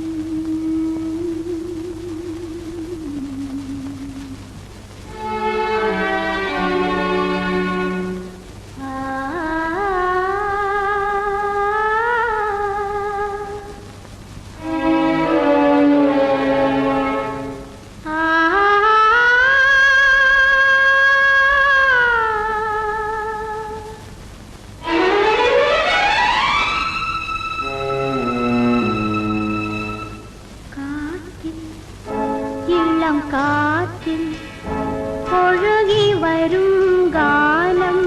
Mm-hmm. காற்றில் ஒழுகி வரும் காலம்.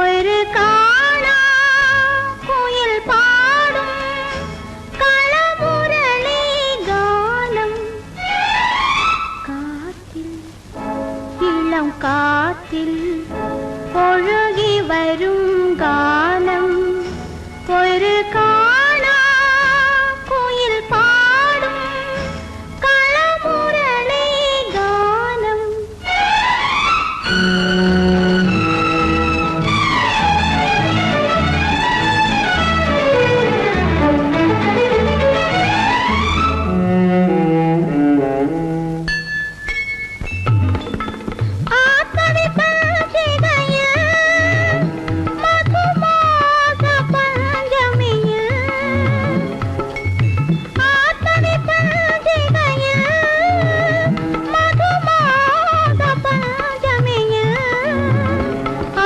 ஒரு காணா குயில் பாடும் களமுரளி காலம். காற்றில் இளம் காற்றில் ஒழுகி வரும் காலம்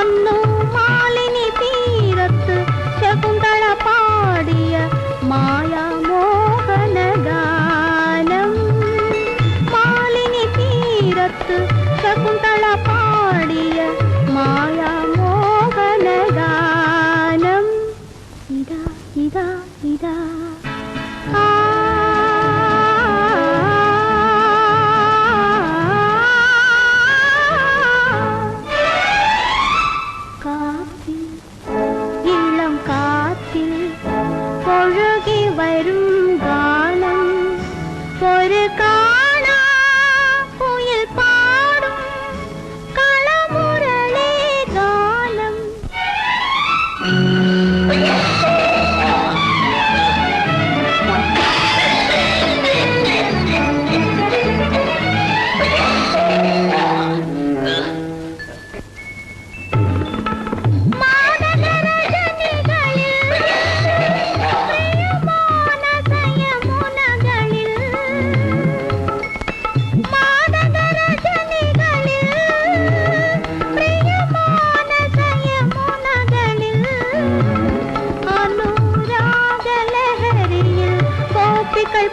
No. ஒழுகி வரும்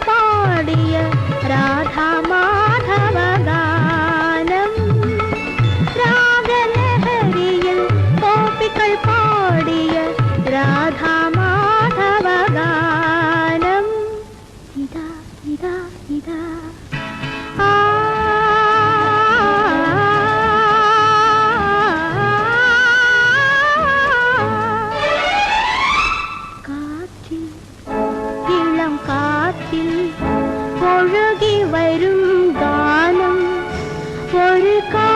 പാടിയ രാധാ മാധവ ഗാനം രാഗലഹരിയിൽ ഗോപികൾ പാടിയ രാധാ മാധവ ഗാനം ഇതാ ഇതാ ഇതാ. ஒழுகி வரும் கானம் ஒரு கா